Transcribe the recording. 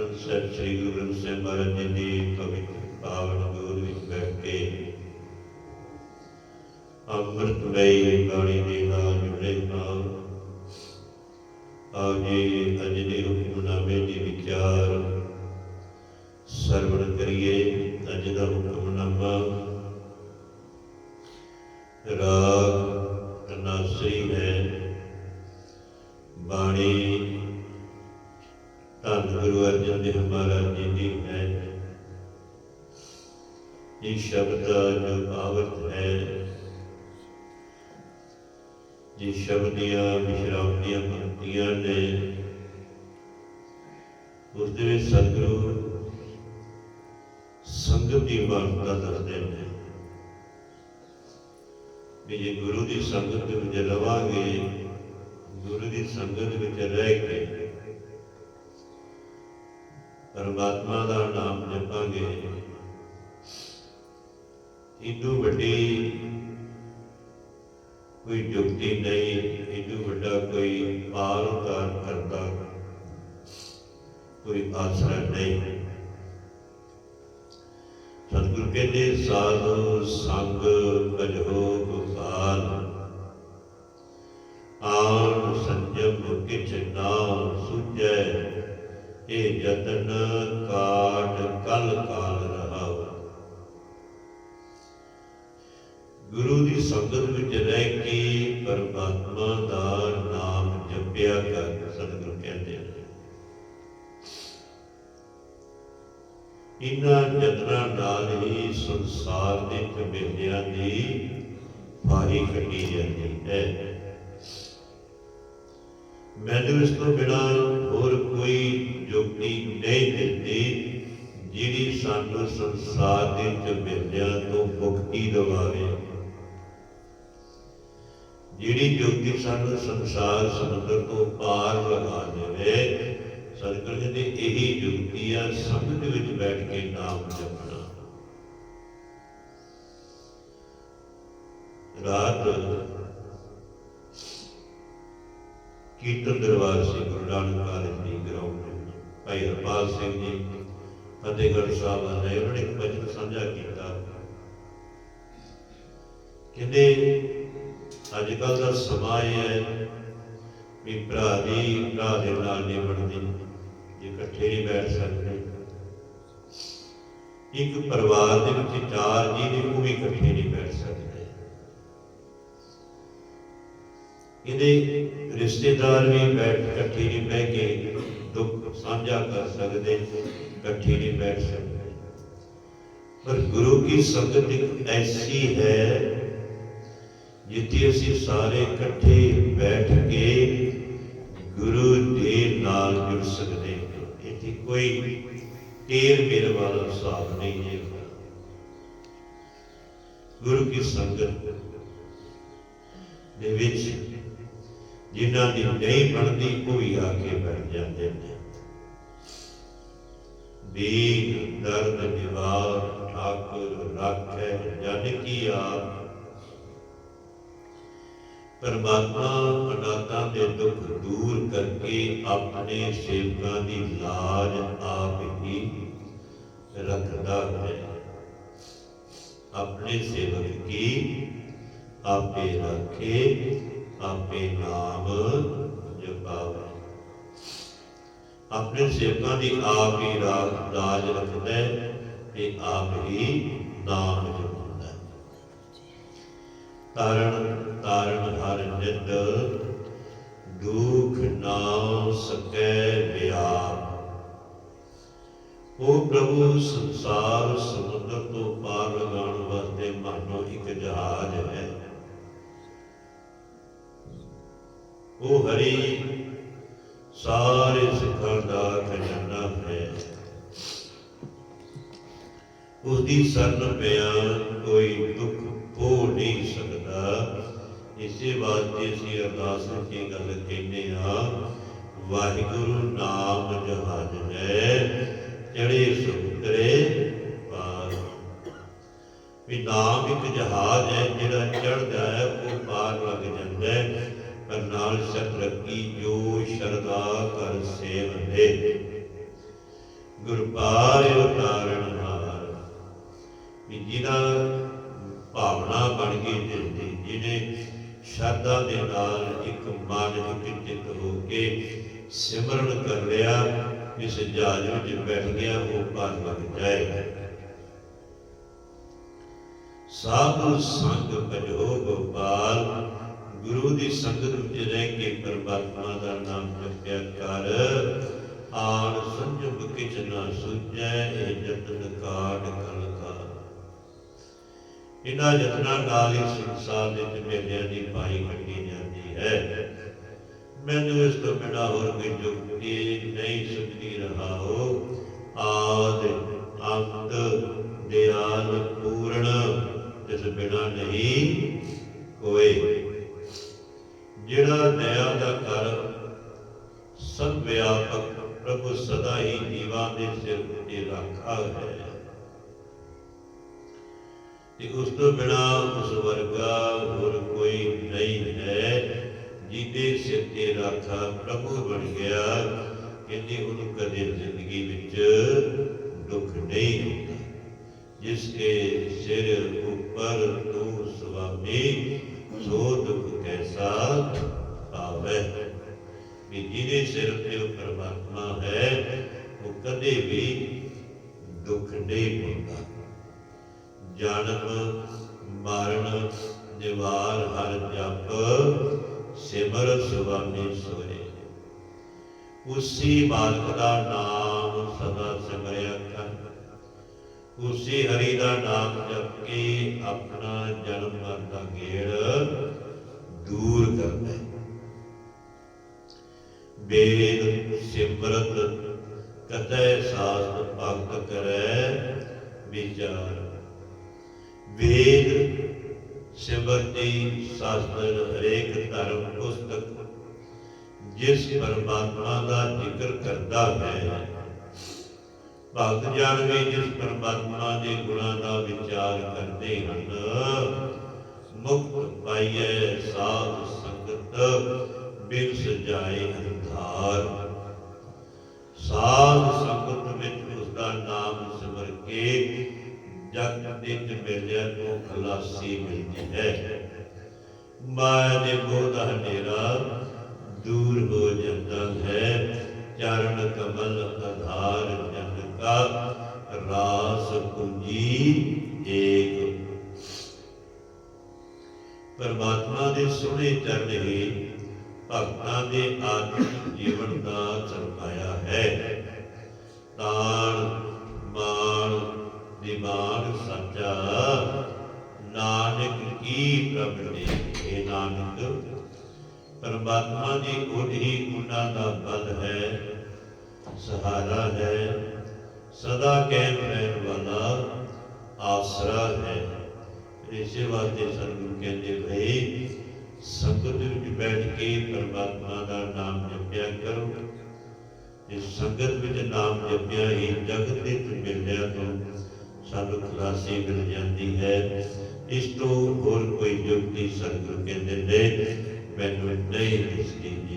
ਧੰਨ ਧੰਨ ਸ੍ਰੀ ਗੁਰੂ ਗ੍ਰੰਥ ਸਾਹਿਬ ਮਹਾਰਾਜ ਜੀ ਦੀ ਪਵਿੱਤਰ ਪਾਵਨ ਗੋਦ ਵਿੱਚ ਬੈਠ ਕੇ ਅੰਮ੍ਰਿਤਮਈ ਬਾਣੀ ਦੇ ਨਾਲ ਜੁੜੇ ਹਾਂ ਆਓ ਅੱਜ ਦੇ ਹੁਕਮਨਾਮੇ ਦੀ ਵਿਚਾਰ ਸਰਵਣ ਕਰੀਏ। ਅੱਜ ਦਾ ਹੁਕਮਨਾਮਾ ਇਹ ਸ਼ਬਦ ਦਾ ਜੋ ਹੈ ਇਹ ਸ਼ਬਦ ਦੀਆਂ ਵਿਸ਼ਰਾਮ ਨੇ ਉਸ ਦੇ ਵਿੱਚ ਸਤਿਗੁਰੂ ਸੰਗਤ ਦੀ ਮਹੱਤਤਾ ਦੱਸਦੇ ਨੇ ਵੀ ਜੇ ਗੁਰੂ ਦੀ ਸੰਗਤ ਦੇ ਵਿੱਚ ਰਵਾਂਗੇ ਗੁਰੂ ਦੀ ਸੰਗਤ ਵਿੱਚ ਰਹਿ ਕੇ ਪਰਮਾਤਮਾ ਦਾ ਨਾਮ ਜਪਾਂਗੇ ਇਦੋਂ ਵੱਡੀ ਕੋਈ ਜੁਗਤੀ ਨਹੀਂ, ਇਦੋਂ ਵੱਡਾ ਕੋਈ ਪਾਰ ਉਤਾਰ ਕਰਦਾ, ਕੋਈ ਆਸਰਾ ਨਹੀਂ। ਸਤਿਗੁਰ ਕਹਿੰਦੇ, ਸਾਧੂ ਸੰਗ ਭਜੋ ਗੋਪਾਲ ਆਨ ਸੰਜਮ ਕਿਛ ਨਾ ਸੁਝੈ, ਇਹ ਯਤਨ ਕਾਟ ਕਲ ਕਾਲ ਸੰਗਤ ਵਿੱਚ ਰਹਿ ਕੇ ਪਰਮਾਤਮਾ ਦਾ ਨਾਮ ਜਪਿਆ ਕਰ, ਸਤਿਗੁਰੂ ਕਹਿੰਦੇ ਨੇ ਇਨ੍ਹਾਂ ਯਤਨਾਂ ਨਾਲ ਹੀ ਸੰਸਾਰ ਦੇ ਝਮੇਲਿਆਂ ਦੀ ਫਾਹੀ ਕੱਢੀ ਜਾਂਦੀ ਹੈ। ਮੈਨੂੰ ਇਸ ਤੋਂ ਬਿਨਾ ਹੋਰ ਕੋਈ ਜੁਗਤੀ ਨਹੀਂ ਦਿੰਦੀ ਜਿਹੜੀ ਸਾਨੂੰ ਸੰਸਾਰ ਦੇ ਝਮੇਲਿਆਂ ਤੋਂ ਮੁਕਤੀ ਦਿਵਾਵੇ। ਜਿਹੜੀ ਸਾਨੂੰ ਸੰਸਾਰ ਸਮੁੰਦਰ ਤੋਂ ਪਾਰ ਲਗਾ ਦੇਵੇ। ਸਤਿਗੁਰ ਕਹਿੰਦੇ ਇਹੀ ਜੁਗਤੀ ਆ ਸੰਗਤ ਵਿੱਚ ਬੈਠ ਕੇ ਨਾਮ ਜਪਣਾ। ਰਾਤ ਕੀਰਤਨ ਦਰਬਾਰ ਸੀ, ਗੁਰੂ ਨਾਨਕ ਕਾਲਜ ਦੀ ਗਰਾਊਂਡ ਭਾਈ ਹਰਪਾਲ ਸਿੰਘ ਜੀ, ਫਤਿਹਗੜ੍ਹ ਸਾਹਿਬ ਨੇ ਉਹਨਾਂ ਨੇ ਇੱਕ ਬਚਨ ਸਾਂਝਾ ਕੀਤਾ। ਕਹਿੰਦੇ ਅੱਜ ਕੱਲ ਦਾ ਸਮਾਂ ਇਹ ਹੈ ਵੀ ਭਰਾ ਦੀ, ਭਰਾ ਦੇ ਨਾਲ ਨਹੀਂ ਬਣਦੀ, ਜੇ ਇਕੱਠੇ ਨਹੀਂ ਬੈਠ ਸਕਦੇ। ਇੱਕ ਪਰਿਵਾਰ ਦੇ ਵਿੱਚ ਚਾਰ ਜੀ ਨੇ, ਉਹ ਵੀ ਇਕੱਠੇ ਨਹੀਂ ਬੈਠ ਸਕਦੇ। ਇਹਦੇ ਰਿਸ਼ਤੇਦਾਰ ਵੀ ਬੈਠ, ਇਕੱਠੇ ਨਹੀਂ ਬਹਿ ਕੇ ਦੁੱਖ ਸਾਂਝਾ ਕਰ ਸਕਦੇ, ਇਕੱਠੇ ਨਹੀਂ ਬੈਠ ਸਕਦੇ। ਪਰ ਗੁਰੂ ਕੀ ਸੰਗਤ ਇੱਕ ਐਸੀ ਹੈ ਜਿੱਥੇ ਅਸੀਂ ਸਾਰੇ ਇਕੱਠੇ ਬੈਠ ਕੇ ਗੁਰੂ ਦੇ ਨਾਲ ਜੁੜ ਸਕਦੇ ਹਾਂ। ਇੱਥੇ ਕੋਈ ਤੇਰ ਮੇਰ ਵਾਲਾ ਹਿਸਾਬ ਨਹੀਂ ਹੈ। ਗੁਰੂ ਕੀ ਸੰਗਤ ਦੇ ਵਿੱਚ ਜਿਨ੍ਹਾਂ ਦੀ ਨਹੀਂ ਬਣਦੀ, ਉਹ ਵੀ ਆ ਕੇ ਬੈਠ ਜਾਂਦੇ ਨੇ। ਦੀਨ, ਦਰਦ, ਨਿਵਾਰ, ਠਾਕੁਰ, ਰਾਖੈ ਜਨ ਕੀ ਆਪ ਪਰਮਾਤਮਾ ਅਨਾਥਾਂ ਦੇ ਦੁੱਖ ਦੂਰ ਕਰਕੇ ਆਪਣੇ ਸੇਵਕਾਂ ਦੀ ਲਾਜ ਆਪ ਹੀ ਰੱਖਦਾ ਹੈ। ਆਪਣੇ ਸੇਵਕ ਕੀ? ਆਪੇ ਰੱਖੇ, ਆਪੇ ਨਾਮ ਜਪਾਵੇ। ਆਪਣੇ ਸੇਵਕਾਂ ਦੀ ਆਪ ਹੀ ਰਾ- ਲਾਜ ਰੱਖਦਾ ਹੈ ਤੇ ਆਪ ਹੀ ਨਾਮ ਜਪਾਉਂਦਾ ਹੈ ਤਾਰਨ ਤਾਰਨ ਹਰ ਨਿਤ, ਦੁਖ ਨਾ ਸਕੈ ਵਿਆਪ। ਉਹ ਪ੍ਰਭੂ ਸੰਸਾਰ ਸਮੁੰਦਰ ਤੋਂ ਪਾਰ ਲਗਾਉਣ ਵਾਸਤੇ ਮਾਨੋ ਇੱਕ ਜਹਾਜ਼ ਹੈ। ਉਹ ਹਰੀ ਸਾਰੇ ਸਿੱਖਾਂ ਦਾ ਖਜ਼ਾਨਾ ਹੈ। ਉਸ ਦੀ ਸਰਨ ਪਿਆ ਕੋਈ ਦੁੱਖ ਹੋ ਨਹੀਂ ਸਕਦਾ। ਇਸੇ ਵਾਸਤੇ ਅਸੀਂ ਅਰਦਾਸ ਵਿੱਚ ਇਹ ਗੱਲ ਕਹਿੰਦੇ ਆ ਵਾਹਿਗੁਰੂ ਨਾਮ ਜਹਾਜ਼ ਹੈ ਚੜੇ ਸੁਤਰੇ ਪਾਰ। ਵੀ ਨਾਮ ਇੱਕ ਜਹਾਜ਼ ਹੈ, ਜਿਹੜਾ ਚੜਦਾ ਹੈ, ਉਹ ਪਾਰ ਲੱਗ ਜਾਂਦਾ ਹੈ, ਪਰ ਨਾਲ ਸ਼ਰਤ ਰੱਖੀ ਜੋ ਸ਼ਰਦਾ ਕਰ ਸੇਵ ਦੇ। ਤਾਰਨ ਹਾਰ। ਵੀ ਜਿਹਦਾ ਭਾਵਨਾ ਬਣ ਗਈ ਦਿਲ ਦੀ ਜਿਹਨੇ ਸ਼ਰਧਾ ਦੇ ਨਾਲ ਇੱਕ ਮਨ ਇੱਕ ਹੋ ਕੇ ਸਿਮਰਨ ਕਰ ਲਿਆ ਇਸ ਜਹਾਜ਼ ਵਿੱਚ ਬੈਠ ਗਿਆ, ਉਹ ਪਾਰ ਲੱਗ ਜਾਏ। ਸਾਧੂ ਸੰਗ ਭਜੋ ਗੋਪਾਲ, ਗੁਰੂ ਦੀ ਸੰਗਤ ਵਿੱਚ ਰਹਿ ਕੇ ਪਰਮਾਤਮਾ ਦਾ ਨਾਮ ਜਪਿਆ ਕਰ। ਆਣ ਸੰਜਮ ਕਿਛ ਨਾ ਸੁਝੈ, ਇਹ ਜਤਨ ਕਾਟ ਕਲ ਇਹਨਾਂ ਯਤਨਾਂ ਨਾਲ ਹੀ ਸੰਸਾਰ ਦੇ ਵਿੱਚ ਦੀ ਪਾਈ ਕੱਢੀ ਜਾਂਦੀ ਹੈ। ਮੈਨੂੰ ਇਸ ਤੋਂ ਬਿਨਾਂ ਹੋਰ ਕੋਈ ਜੁਗਤੀ ਨਹੀਂ ਸੁਝਦੀ ਰਹਾ ਹੋ। ਆਦ ਅੰਤ ਦਿਆਲ ਪੂਰਨ, ਇਸ ਬਿਨਾਂ ਨਹੀਂ ਕੋਈ ਜਿਹੜਾ ਦਇਆ ਦਾ ਕਰ ਸਭ ਵਿਆਪਕ ਪ੍ਰਭੂ ਸਦਾ ਹੀ ਜੀਵਾਂ ਦੇ ਸਿਰ ਉੱਤੇ ਰੱਖਾ ਹੈ। ਤੇ ਉਸ ਤੋਂ ਬਿਨਾ ਉਸ ਵਰਗਾ ਹੋਰ ਕੋਈ ਨਹੀਂ ਹੈ ਜਿਹਦੇ ਸਿਰ ਤੇ ਰਾਖਾ ਪ੍ਰਭੂ ਬਣ ਗਿਆ ਕਹਿੰਦੇ ਉਹਨੂੰ ਕਦੇ ਜ਼ਿੰਦਗੀ ਵਿੱਚ ਦੁੱਖ ਨਹੀਂ ਹੁੰਦਾ ਜਿਸ ਕੇ ਸਿਰ ਉੱਪਰ ਤੂੰ ਸੁਆਮੀ ਸੋ ਦੁੱਖ ਕੈਸਾ ਆਵੇ ਵੀ ਜਿਹਦੇ ਸਿਰ ਤੇ ਉਹ ਪਰਮਾਤਮਾ ਹੈ ਉਹ ਕਦੇ ਵੀ ਦੁੱਖ ਨਹੀਂ ਹੁੰਦਾ ਜਨਮ ਮਰਨ, ਨਿਵਾਰ ਹਰ ਜਪ, ਸਿਮਰ ਸੁਆਮੀ ਸੋਏ। ਉਸੀ ਮਾਲਕ ਦਾ ਨਾਮ ਸਦਾ ਸਿਮਰਿਆ ਕਰ। ਉਸੀ ਹਰੀ ਦਾ ਨਾਮ ਜਪ ਕੇ ਆਪਣਾ ਜਨਮ ਮਰਨ ਦਾ ਗੇੜ ਦੂਰ ਕਰਦਾ ਹੈ ਵੇਦ ਸਿਮਰਤ, ਕਤੈ ਸਾਸਤ ਭਗਤ ਕਰੈ, ਵਿਚਾਰ ਵੇਦ ਸਿਮਰਤੀ ਸ਼ਾਸਤਰ ਹਰੇਕ ਧਰਮ ਪੁਸਤਕ, ਜਿਸ ਪਰਮਾਤਮਾ ਦਾ ਜ਼ਿਕਰ ਕਰਦਾ ਹੈ। ਭਗਤ ਜਨ ਵੀ ਜਿਸ ਪਰਮਾਤਮਾ ਦੇ ਗੁਣਾਂ ਦਾ ਵਿਚਾਰ ਕਰਦੇ ਹਨ, ਮੁਕਤ ਪਾਈਐ ਸਾਧ ਸੰਗਤ ਬਿਨ ਸਜਾਏ ਅੰਧਾਰ। ਸਾਧ ਸੰਗਤ ਵਿੱਚ ਉਸ ਦਾ ਨਾਮ ਸਿਮਰ ਕੇ ਜਗ ਦੇ ਮਿਲਿਆ ਨੂੰ ਖਲਾਸੀ ਮਿਲਦੀ ਹੈ। ਮਾਇਆ ਦੇ ਮੋਹ ਦਾ ਹਨੇਰਾ ਦੂਰ ਹੋ ਜਾਂਦਾ ਹੈ। ਚਰਨ ਕਮਲ ਆਧਾਰ ਜਨ ਕਾ ਰਾਸ ਕੁੰਜੀ ਏਕ। ਪਰਮਾਤਮਾ ਦੇ ਸੋਹਣੇ ਚਰਨ ਹੀ ਭਗਤਾਂ ਦੇ ਆਤਮਿਕ ਜੀਵਨ ਦਾ ਸਰਮਾਇਆ ਹੈ। ਤਾਣ ਮਾਣ ਦਿਮਾਗ ਸੱਚਾ, ਨਾਨਕ ਕੀ ਪ੍ਰਭ ਨੇ ਇਹ ਨਾਨਕ? ਪਰਮਾਤਮਾ ਦੀ ਉਹੀ ਉਹਨਾਂ ਦਾ ਬਲ ਹੈ, ਸਹਾਰਾ ਹੈ, ਸਦਾ ਕਾਇਮ ਰਹਿਣ ਵਾਲਾ ਆਸਰਾ ਹੈ। ਇਸੇ ਵਾਸਤੇ ਸਤਿਗੁਰੂ ਕਹਿੰਦੇ ਭਈ ਸੰਗਤ ਵਿੱਚ ਬੈਠ ਕੇ ਪਰਮਾਤਮਾ ਦਾ ਨਾਮ ਜਪਿਆ ਕਰੋ। ਇਸ ਸੰਗਤ ਵਿੱਚ ਨਾਮ ਜਪਿਆ ਹੀ ਜਗਤ ਦੇ ਮਿਲਿਆ ਤੋਂ ਸਾਨੂੰ ਖਲਾਸੀ ਮਿਲ ਜਾਂਦੀ ਹੈ। ਇਸ ਤੋਂ ਹੋਰ ਕੋਈ ਜੁਗਤੀ ਸਤਿਗੁਰੂ ਕਹਿੰਦੇ ਨੇ, ਮੈਨੂੰ ਨਹੀਂ ਦਿਸਦੀ।